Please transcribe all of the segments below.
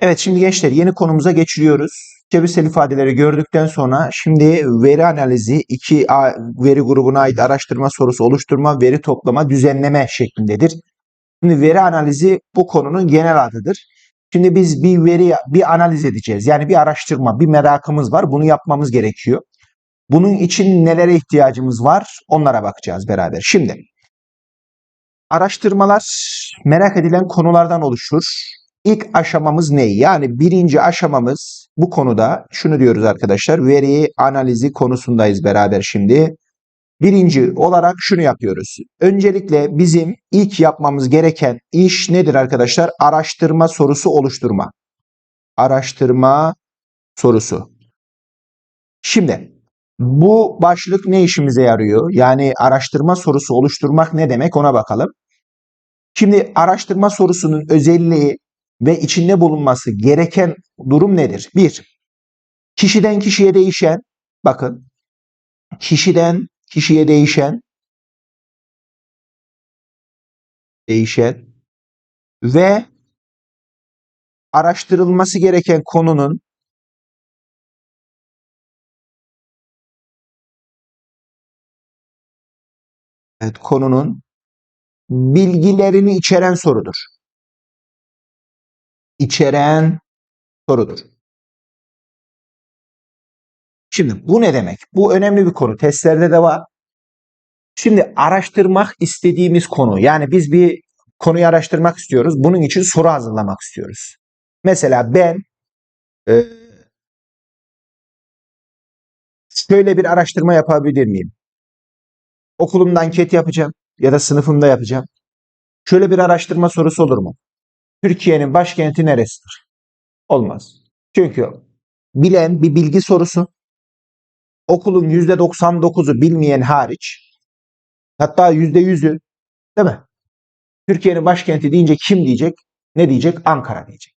Evet şimdi gençler yeni konumuza geçiyoruz. Çevirsel ifadeleri gördükten sonra şimdi veri analizi 2A veri grubuna ait araştırma sorusu oluşturma, veri toplama, düzenleme şeklindedir. Şimdi veri analizi bu konunun genel adıdır. Şimdi biz bir veri bir analiz edeceğiz. Yani bir araştırma, bir merakımız var. Bunu yapmamız gerekiyor. Bunun için nelere ihtiyacımız var? Onlara bakacağız beraber. Şimdi araştırmalar merak edilen konulardan oluşur. İlk aşamamız ne? Yani birinci aşamamız bu konuda şunu diyoruz arkadaşlar. Veri analizi konusundayız beraber şimdi. Birinci olarak şunu yapıyoruz. Öncelikle bizim ilk yapmamız gereken iş nedir arkadaşlar? Araştırma sorusu oluşturma. Araştırma sorusu. Şimdi bu başlık ne işimize yarıyor? Yani araştırma sorusu oluşturmak ne demek ona bakalım. Şimdi araştırma sorusunun özelliği ve içinde bulunması gereken durum nedir? Bir, kişiden kişiye değişen, bakın, kişiden kişiye değişen, değişen ve araştırılması gereken konunun evet, konunun bilgilerini içeren sorudur. İçeren sorudur. Şimdi bu ne demek? Bu önemli bir konu. Testlerde de var. Şimdi araştırmak istediğimiz konu. Yani biz bir konuyu araştırmak istiyoruz. Bunun için soru hazırlamak istiyoruz. Mesela ben e, şöyle bir araştırma yapabilir miyim? Okulumda anket yapacağım ya da sınıfımda yapacağım. Şöyle bir araştırma sorusu olur mu? Türkiye'nin başkenti neresidir? Olmaz. Çünkü bilen bir bilgi sorusu. Okulun %99'u bilmeyen hariç hatta %100'ü değil mi? Türkiye'nin başkenti deyince kim diyecek? Ne diyecek? Ankara diyecek.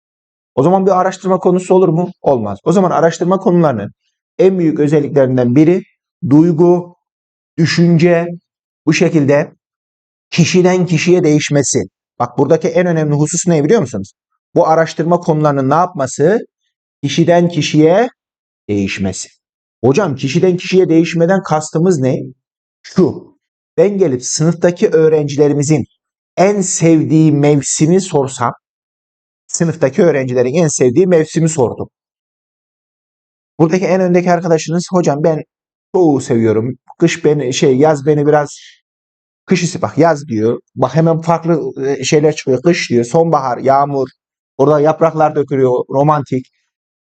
O zaman bir araştırma konusu olur mu? Olmaz. O zaman araştırma konularının en büyük özelliklerinden biri duygu, düşünce bu şekilde kişiden kişiye değişmesi. Bak buradaki en önemli husus ne biliyor musunuz? Bu araştırma konularının ne yapması? Kişiden kişiye değişmesi. Hocam kişiden kişiye değişmeden kastımız ne? Şu. Ben gelip sınıftaki öğrencilerimizin en sevdiği mevsimi sorsam, sınıftaki öğrencilerin en sevdiği mevsimi sordum. Buradaki en öndeki arkadaşınız hocam ben soğuğu seviyorum. Kış beni şey yaz beni biraz kış ise bak yaz diyor. Bak hemen farklı e, şeyler çıkıyor. Kış diyor. Sonbahar, yağmur. Orada yapraklar dökülüyor. Romantik.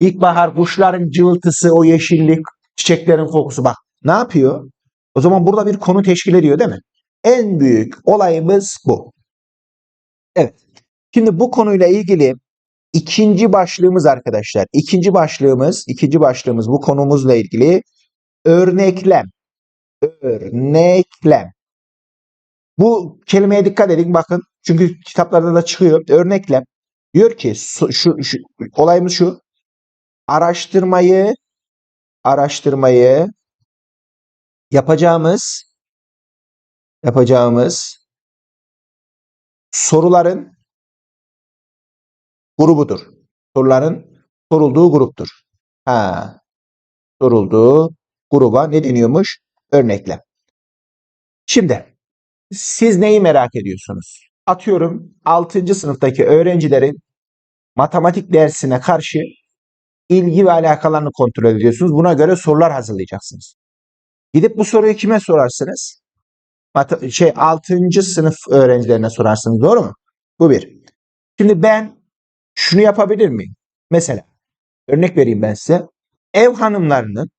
İlkbahar kuşların cıvıltısı, o yeşillik, çiçeklerin kokusu bak. Ne yapıyor? O zaman burada bir konu teşkil ediyor değil mi? En büyük olayımız bu. Evet. Şimdi bu konuyla ilgili ikinci başlığımız arkadaşlar. İkinci başlığımız, ikinci başlığımız bu konumuzla ilgili örneklem. Örneklem. Bu kelimeye dikkat edin bakın. Çünkü kitaplarda da çıkıyor. Örneklem. Diyor ki şu, şu, şu olayımız şu. Araştırmayı araştırmayı yapacağımız yapacağımız soruların grubudur. Soruların sorulduğu gruptur. Ha. Sorulduğu gruba ne deniyormuş? Örneklem. Şimdi siz neyi merak ediyorsunuz? Atıyorum 6. sınıftaki öğrencilerin matematik dersine karşı ilgi ve alakalarını kontrol ediyorsunuz. Buna göre sorular hazırlayacaksınız. Gidip bu soruyu kime sorarsınız? Mat- şey 6. sınıf öğrencilerine sorarsınız. Doğru mu? Bu bir. Şimdi ben şunu yapabilir miyim? Mesela örnek vereyim ben size. Ev hanımlarının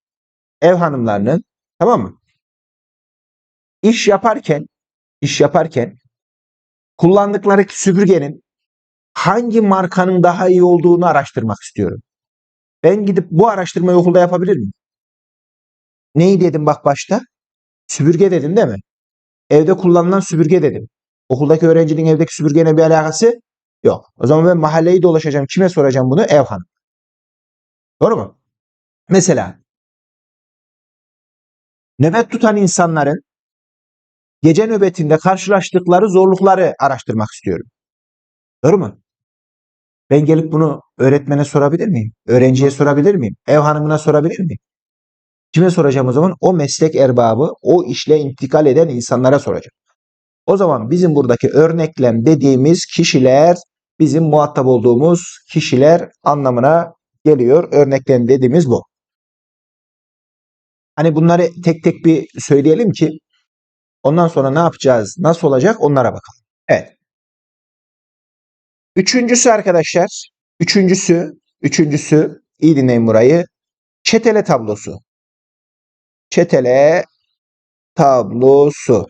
ev hanımlarının tamam mı? İş yaparken iş yaparken kullandıkları süpürgenin hangi markanın daha iyi olduğunu araştırmak istiyorum. Ben gidip bu araştırmayı okulda yapabilir miyim? Neyi dedim bak başta? Süpürge dedim değil mi? Evde kullanılan süpürge dedim. Okuldaki öğrencinin evdeki süpürgeyle bir alakası yok. O zaman ben mahalleyi dolaşacağım. Kime soracağım bunu? Ev hanım. Doğru mu? Mesela nöbet tutan insanların gece nöbetinde karşılaştıkları zorlukları araştırmak istiyorum. Doğru mu? Ben gelip bunu öğretmene sorabilir miyim? Öğrenciye sorabilir miyim? Ev hanımına sorabilir miyim? Kime soracağım o zaman? O meslek erbabı, o işle intikal eden insanlara soracağım. O zaman bizim buradaki örneklem dediğimiz kişiler bizim muhatap olduğumuz kişiler anlamına geliyor. Örneklem dediğimiz bu. Hani bunları tek tek bir söyleyelim ki ondan sonra ne yapacağız, nasıl olacak onlara bakalım. Evet. Üçüncüsü arkadaşlar, üçüncüsü, üçüncüsü iyi dinleyin burayı. Çetele tablosu. Çetele tablosu.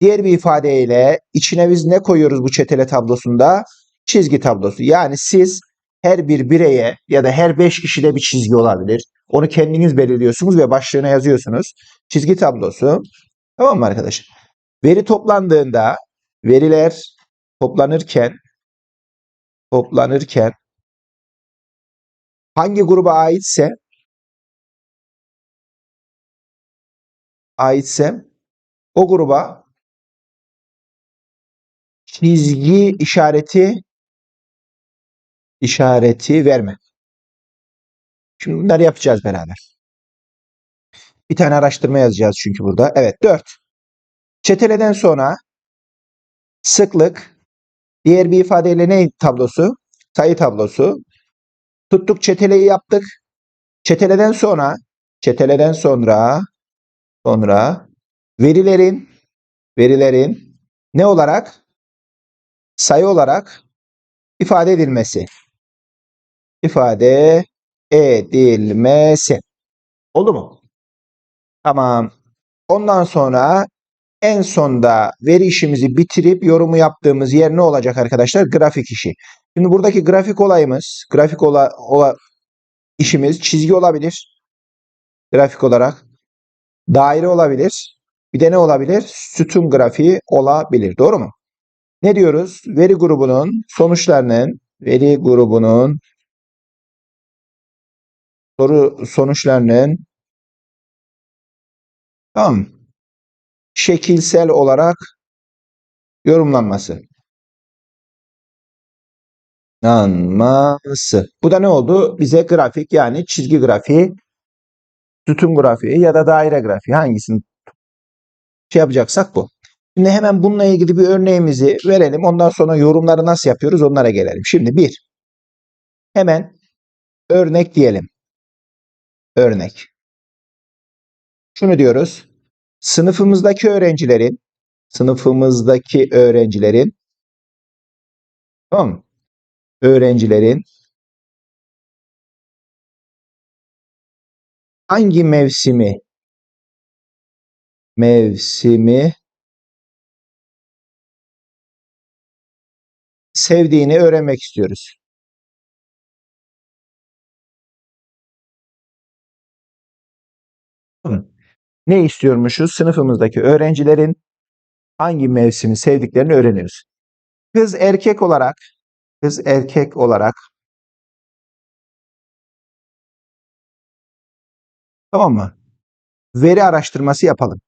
Diğer bir ifadeyle içine biz ne koyuyoruz bu çetele tablosunda? Çizgi tablosu. Yani siz her bir bireye ya da her beş kişide bir çizgi olabilir. Onu kendiniz belirliyorsunuz ve başlığına yazıyorsunuz. Çizgi tablosu. Tamam mı arkadaşlar? Veri toplandığında veriler toplanırken toplanırken hangi gruba aitse aitse o gruba çizgi işareti işareti verme. Şimdi bunları yapacağız beraber. Bir tane araştırma yazacağız çünkü burada. Evet 4. Çeteleden sonra sıklık diğer bir ifadeyle ne tablosu? Sayı tablosu. Tuttuk çeteleyi yaptık. Çeteleden sonra çeteleden sonra sonra verilerin verilerin ne olarak sayı olarak ifade edilmesi. İfade edilmesi. Oldu mu? Tamam. Ondan sonra en sonda veri işimizi bitirip yorumu yaptığımız yer ne olacak arkadaşlar? Grafik işi. Şimdi buradaki grafik olayımız, grafik ola, ola işimiz çizgi olabilir. Grafik olarak. Daire olabilir. Bir de ne olabilir? Sütun grafiği olabilir. Doğru mu? Ne diyoruz? Veri grubunun sonuçlarının veri grubunun soru sonuçlarının tamam şekilsel olarak yorumlanması. Anması. Bu da ne oldu? Bize grafik yani çizgi grafiği, sütun grafiği ya da daire grafiği hangisini şey yapacaksak bu. Şimdi hemen bununla ilgili bir örneğimizi verelim. Ondan sonra yorumları nasıl yapıyoruz onlara gelelim. Şimdi bir. Hemen örnek diyelim. Örnek. Şunu diyoruz. Sınıfımızdaki öğrencilerin sınıfımızdaki öğrencilerin tamam? Öğrencilerin hangi mevsimi mevsimi sevdiğini öğrenmek istiyoruz. Ne istiyormuşuz? Sınıfımızdaki öğrencilerin hangi mevsimi sevdiklerini öğreniyoruz. Kız erkek olarak kız erkek olarak tamam mı? Veri araştırması yapalım.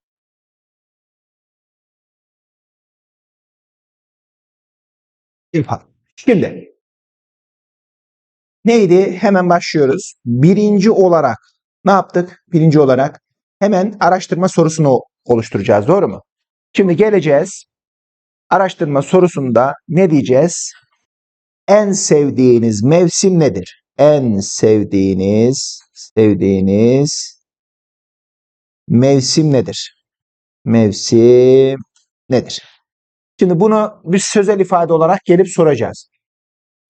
Yapalım. Şimdi neydi? Hemen başlıyoruz. Birinci olarak ne yaptık? Birinci olarak hemen araştırma sorusunu oluşturacağız. Doğru mu? Şimdi geleceğiz. Araştırma sorusunda ne diyeceğiz? En sevdiğiniz mevsim nedir? En sevdiğiniz sevdiğiniz mevsim nedir? Mevsim nedir? Şimdi bunu bir sözel ifade olarak gelip soracağız.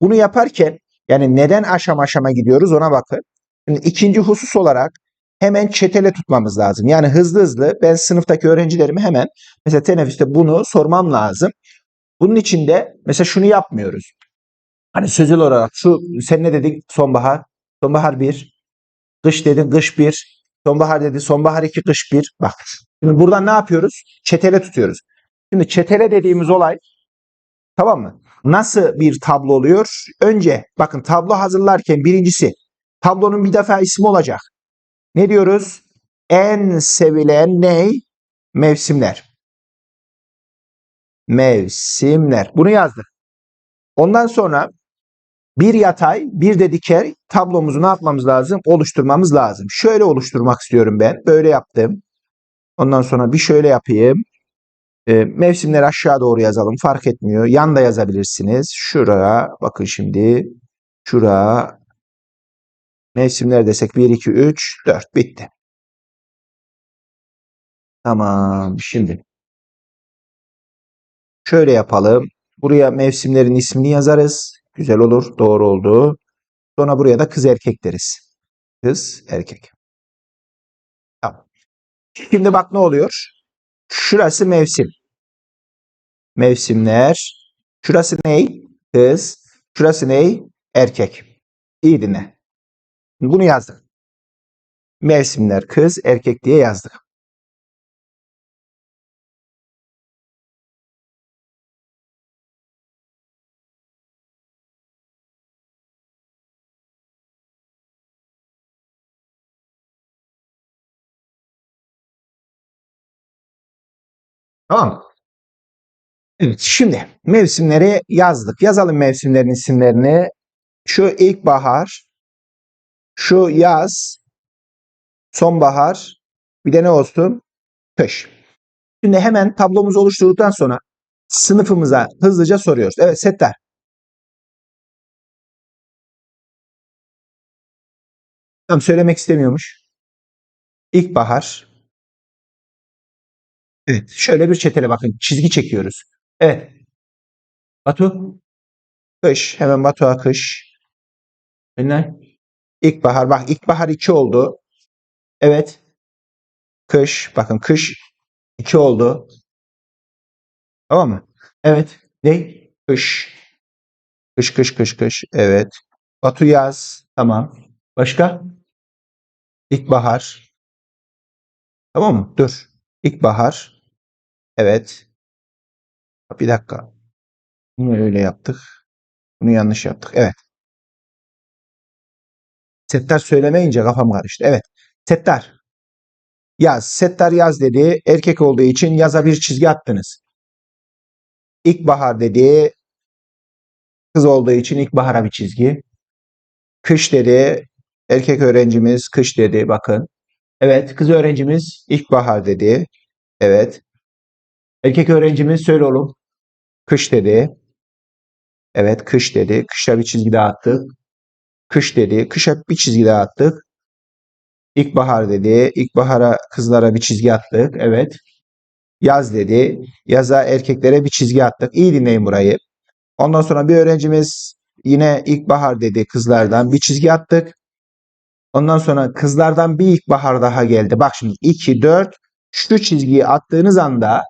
Bunu yaparken yani neden aşama aşama gidiyoruz ona bakın. Şimdi ikinci husus olarak hemen çetele tutmamız lazım. Yani hızlı hızlı ben sınıftaki öğrencilerime hemen mesela teneffüste bunu sormam lazım. Bunun için de mesela şunu yapmıyoruz. Hani sözel olarak şu sen ne dedin sonbahar? Sonbahar 1. Kış dedin kış 1. Sonbahar dedi sonbahar 2 kış 1. Bak. Şimdi buradan ne yapıyoruz? Çetele tutuyoruz. Şimdi çetele dediğimiz olay tamam mı? Nasıl bir tablo oluyor? Önce bakın tablo hazırlarken birincisi tablonun bir defa ismi olacak. Ne diyoruz? En sevilen ne? Mevsimler. Mevsimler. Bunu yazdık. Ondan sonra Bir yatay, bir de dikey tablomuzu ne yapmamız lazım? Oluşturmamız lazım. Şöyle oluşturmak istiyorum ben. Böyle yaptım. Ondan sonra bir şöyle yapayım. E, mevsimleri aşağı doğru yazalım. Fark etmiyor. Yan da yazabilirsiniz. Şuraya bakın şimdi. Şuraya mevsimler desek 1, 2, 3, 4. Bitti. Tamam. Şimdi şöyle yapalım. Buraya mevsimlerin ismini yazarız. Güzel olur. Doğru oldu. Sonra buraya da kız erkek deriz. Kız erkek. Tamam. Şimdi bak ne oluyor? Şurası mevsim. Mevsimler. Şurası ney? Kız. Şurası ney? Erkek. İyi dinle. Bunu yazdık. Mevsimler kız, erkek diye yazdık. Tamam? Evet, şimdi mevsimleri yazdık. Yazalım mevsimlerin isimlerini. Şu ilkbahar, şu yaz, sonbahar, bir de ne olsun? Kış. Şimdi hemen tablomuzu oluşturduktan sonra sınıfımıza hızlıca soruyoruz. Evet Settar. Tamam söylemek istemiyormuş. İlkbahar. Evet şöyle bir çetele bakın. Çizgi çekiyoruz. Evet. Batu. Kış. Hemen Batu'a kış. Ne? İlkbahar. Bak ilkbahar 2 oldu. Evet. Kış. Bakın kış 2 oldu. Tamam mı? Evet. Ne? Kış. Kış kış kış kış. Evet. Batu yaz. Tamam. Başka? İlkbahar. Tamam mı? Dur. İlkbahar. Evet. Bir dakika. Niye öyle yaptık? Bunu yanlış yaptık. Evet. Settar söylemeyince kafam karıştı. Evet. Settar. Yaz. Settar yaz dedi. Erkek olduğu için yaza bir çizgi attınız. İlkbahar dedi. Kız olduğu için ilkbahara bir çizgi. Kış dedi. Erkek öğrencimiz kış dedi. Bakın. Evet. Kız öğrencimiz ilkbahar dedi. Evet. Erkek öğrencimiz söyle oğlum. Kış dedi. Evet kış dedi. Kışa bir çizgi daha attık. Kış dedi. Kışa bir çizgi daha attık. İlkbahar dedi. İlkbahara kızlara bir çizgi attık. Evet. Yaz dedi. Yaza erkeklere bir çizgi attık. İyi dinleyin burayı. Ondan sonra bir öğrencimiz yine ilkbahar dedi kızlardan bir çizgi attık. Ondan sonra kızlardan bir ilkbahar daha geldi. Bak şimdi 2, 4 şu çizgiyi attığınız anda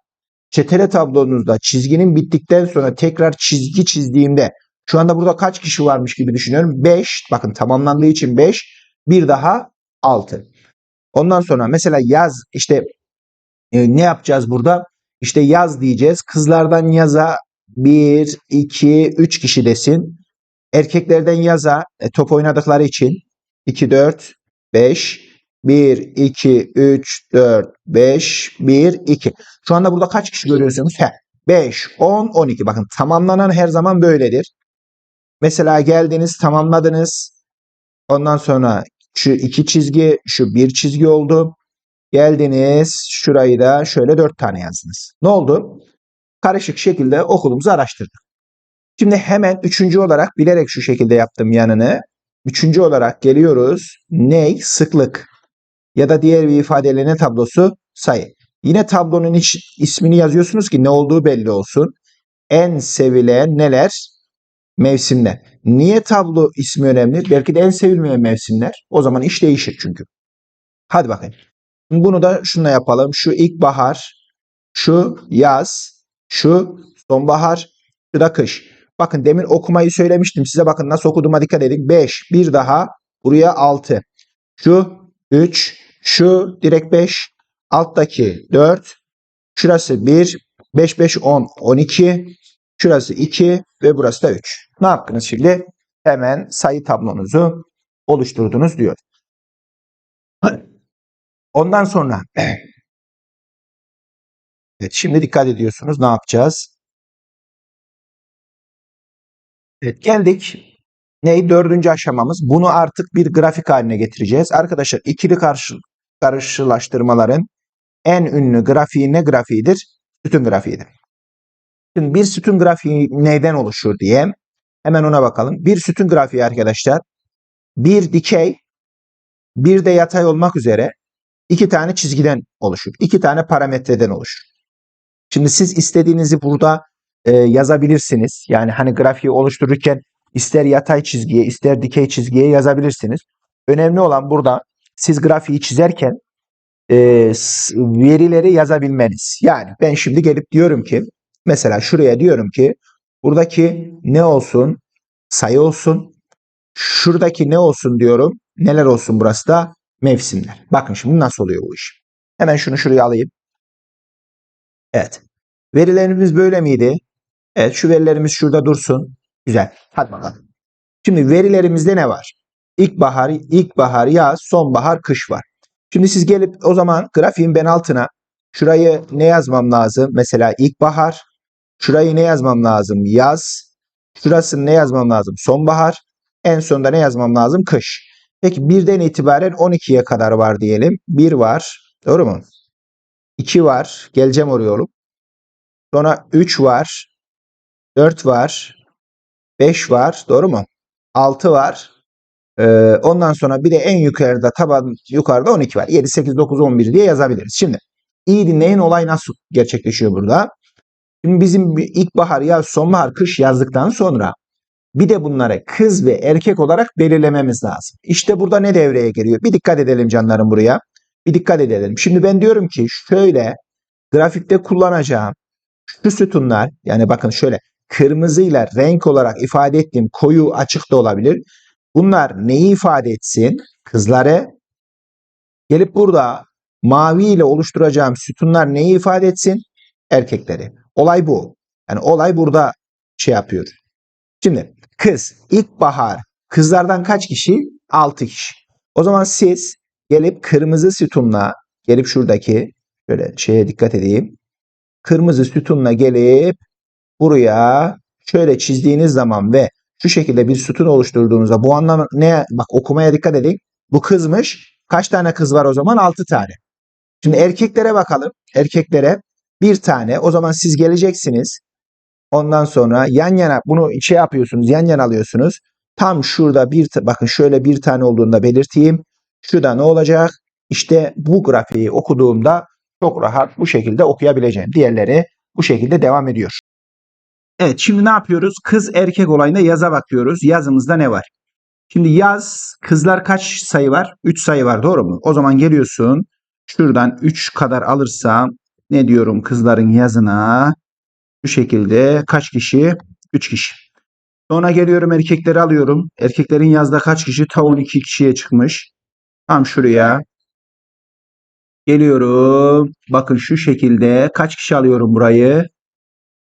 çetele tablonuzda çizginin bittikten sonra tekrar çizgi çizdiğimde şu anda burada kaç kişi varmış gibi düşünüyorum. 5 bakın tamamlandığı için 5 bir daha 6. Ondan sonra mesela yaz işte e, ne yapacağız burada? İşte yaz diyeceğiz. Kızlardan yaza 1, 2, 3 kişi desin. Erkeklerden yaza e, top oynadıkları için 2, 4, 5, 1, 2, 3, 4, 5, 1, 2. Şu anda burada kaç kişi görüyorsunuz? He, 5, 10, 12. Bakın tamamlanan her zaman böyledir. Mesela geldiniz tamamladınız. Ondan sonra şu iki çizgi, şu bir çizgi oldu. Geldiniz şurayı da şöyle dört tane yazdınız. Ne oldu? Karışık şekilde okulumuzu araştırdık. Şimdi hemen üçüncü olarak bilerek şu şekilde yaptım yanını. Üçüncü olarak geliyoruz. Ney? Sıklık. Ya da diğer bir ifadeyle ne tablosu? Sayı. Yine tablonun iç, ismini yazıyorsunuz ki ne olduğu belli olsun. En sevilen neler? Mevsimler. Niye tablo ismi önemli? Belki de en sevilmeyen mevsimler. O zaman iş değişir çünkü. Hadi bakayım. Bunu da şunla yapalım. Şu ilkbahar, şu yaz, şu sonbahar, şu da kış. Bakın demin okumayı söylemiştim size. Bakın nasıl okuduğuma dikkat edin. 5, bir daha buraya 6. Şu 3, şu direkt 5, alttaki 4, şurası 1, 5, 5, 10, 12, şurası 2 ve burası da 3. Ne yaptınız şimdi? Hemen sayı tablonuzu oluşturdunuz diyor. Ondan sonra evet, şimdi dikkat ediyorsunuz. Ne yapacağız? Evet geldik. Ney? Dördüncü aşamamız. Bunu artık bir grafik haline getireceğiz. Arkadaşlar ikili karşı, karşılaştırmaların en ünlü grafiği ne grafiğidir? Sütun grafiğidir. Şimdi bir sütun grafiği neyden oluşur diye hemen ona bakalım. Bir sütun grafiği arkadaşlar bir dikey bir de yatay olmak üzere iki tane çizgiden oluşur. iki tane parametreden oluşur. Şimdi siz istediğinizi burada e, yazabilirsiniz. Yani hani grafiği oluştururken ister yatay çizgiye ister dikey çizgiye yazabilirsiniz. Önemli olan burada siz grafiği çizerken e, verileri yazabilmeniz. Yani ben şimdi gelip diyorum ki mesela şuraya diyorum ki buradaki ne olsun? Sayı olsun. Şuradaki ne olsun diyorum. Neler olsun burası da? Mevsimler. Bakın şimdi nasıl oluyor bu iş. Hemen şunu şuraya alayım. Evet. Verilerimiz böyle miydi? Evet şu verilerimiz şurada dursun. Güzel. Hadi bakalım. Şimdi verilerimizde ne var? İlkbahar, ilkbahar, yaz, sonbahar, kış var. Şimdi siz gelip o zaman grafiğin ben altına şurayı ne yazmam lazım? Mesela ilkbahar. Şurayı ne yazmam lazım? Yaz. Şurasını ne yazmam lazım? Sonbahar. En sonunda ne yazmam lazım? Kış. Peki birden itibaren 12'ye kadar var diyelim. 1 var. Doğru mu? 2 var. Geleceğim oraya oğlum. Sonra 3 var. 4 var. 5 var. Doğru mu? 6 var. Ee, ondan sonra bir de en yukarıda taban yukarıda 12 var. 7, 8, 9, 11 diye yazabiliriz. Şimdi iyi dinleyin olay nasıl gerçekleşiyor burada. Şimdi bizim ilkbahar, yaz, sonbahar, kış yazdıktan sonra bir de bunları kız ve erkek olarak belirlememiz lazım. İşte burada ne devreye giriyor? Bir dikkat edelim canlarım buraya. Bir dikkat edelim. Şimdi ben diyorum ki şöyle grafikte kullanacağım şu sütunlar yani bakın şöyle kırmızıyla renk olarak ifade ettiğim koyu açık da olabilir. Bunlar neyi ifade etsin? Kızları gelip burada mavi ile oluşturacağım sütunlar neyi ifade etsin? Erkekleri. Olay bu. Yani olay burada şey yapıyor. Şimdi kız ilkbahar kızlardan kaç kişi? 6 kişi. O zaman siz gelip kırmızı sütunla gelip şuradaki şöyle şeye dikkat edeyim. Kırmızı sütunla gelip buraya şöyle çizdiğiniz zaman ve şu şekilde bir sütun oluşturduğunuzda bu anlam ne? Bak okumaya dikkat edin. Bu kızmış. Kaç tane kız var o zaman? 6 tane. Şimdi erkeklere bakalım. Erkeklere bir tane. O zaman siz geleceksiniz. Ondan sonra yan yana bunu şey yapıyorsunuz. Yan yana alıyorsunuz. Tam şurada bir bakın şöyle bir tane olduğunda belirteyim. Şurada ne olacak? İşte bu grafiği okuduğumda çok rahat bu şekilde okuyabileceğim. Diğerleri bu şekilde devam ediyor. Evet şimdi ne yapıyoruz? Kız erkek olayında yaza bakıyoruz. Yazımızda ne var? Şimdi yaz kızlar kaç sayı var? 3 sayı var doğru mu? O zaman geliyorsun şuradan 3 kadar alırsam ne diyorum kızların yazına? Bu şekilde kaç kişi? 3 kişi. Sonra geliyorum erkekleri alıyorum. Erkeklerin yazda kaç kişi? Ta 12 kişiye çıkmış. Tam şuraya. Geliyorum. Bakın şu şekilde kaç kişi alıyorum burayı?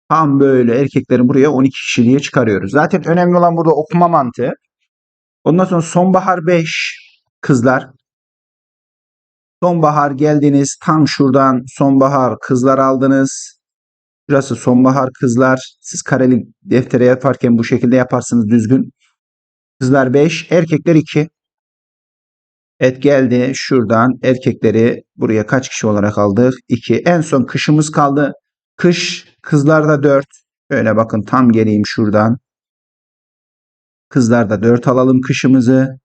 Tam böyle erkeklerin buraya 12 kişi diye çıkarıyoruz. Zaten önemli olan burada okuma mantığı. Ondan sonra sonbahar 5 kızlar. Sonbahar geldiniz. Tam şuradan sonbahar kızlar aldınız. Burası sonbahar kızlar. Siz kareli deftere yaparken bu şekilde yaparsınız düzgün. Kızlar 5, erkekler 2. Evet geldi şuradan erkekleri buraya kaç kişi olarak aldık? 2. En son kışımız kaldı. Kış kızlarda 4. Şöyle bakın tam geleyim şuradan. Kızlarda 4 alalım kışımızı.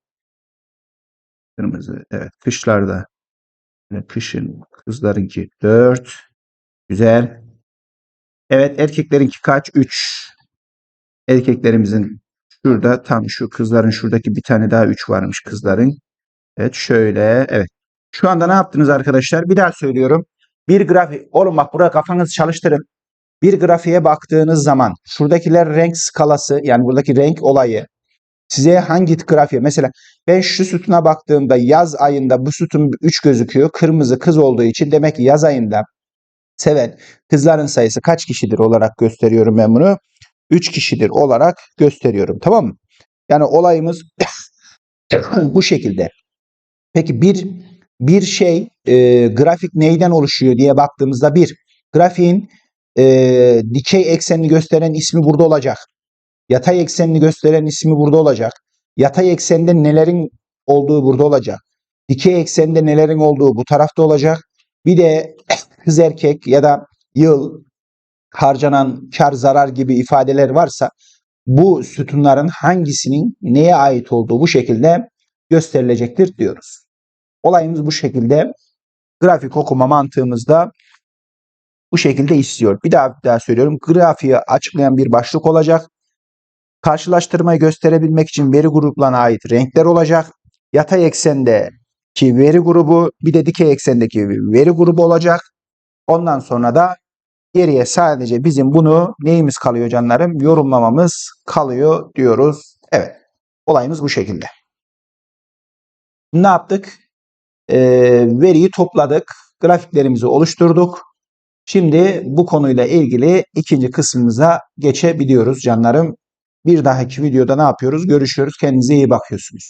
Kırmızı. Evet kışlarda. Evet, kışın kızlarınki 4. Güzel. Evet erkeklerinki kaç? 3. Erkeklerimizin şurada tam şu kızların şuradaki bir tane daha 3 varmış kızların. Evet şöyle. Evet. Şu anda ne yaptınız arkadaşlar? Bir daha söylüyorum. Bir grafik. Oğlum bak buraya kafanızı çalıştırın. Bir grafiğe baktığınız zaman şuradakiler renk skalası yani buradaki renk olayı size hangi grafiğe mesela ben şu sütuna baktığımda yaz ayında bu sütun 3 gözüküyor. Kırmızı kız olduğu için demek ki yaz ayında seven kızların sayısı kaç kişidir olarak gösteriyorum ben bunu. 3 kişidir olarak gösteriyorum. Tamam mı? Yani olayımız bu şekilde. Peki bir bir şey e, grafik neyden oluşuyor diye baktığımızda bir grafiğin e, dikey eksenini gösteren ismi burada olacak. Yatay eksenini gösteren ismi burada olacak. Yatay eksende nelerin olduğu burada olacak. Dikey eksende nelerin olduğu bu tarafta olacak. Bir de kız erkek ya da yıl, harcanan kar zarar gibi ifadeler varsa bu sütunların hangisinin neye ait olduğu bu şekilde gösterilecektir diyoruz. Olayımız bu şekilde. Grafik okuma mantığımızda bu şekilde istiyor. Bir daha bir daha söylüyorum. Grafiği açıklayan bir başlık olacak. Karşılaştırmayı gösterebilmek için veri gruplarına ait renkler olacak. Yatay eksendeki veri grubu bir de dikey eksendeki veri grubu olacak. Ondan sonra da geriye sadece bizim bunu neyimiz kalıyor canlarım? Yorumlamamız kalıyor diyoruz. Evet. Olayımız bu şekilde. Ne yaptık? Ee, veriyi topladık. Grafiklerimizi oluşturduk. Şimdi bu konuyla ilgili ikinci kısmımıza geçebiliyoruz canlarım. Bir dahaki videoda ne yapıyoruz? Görüşüyoruz. Kendinize iyi bakıyorsunuz.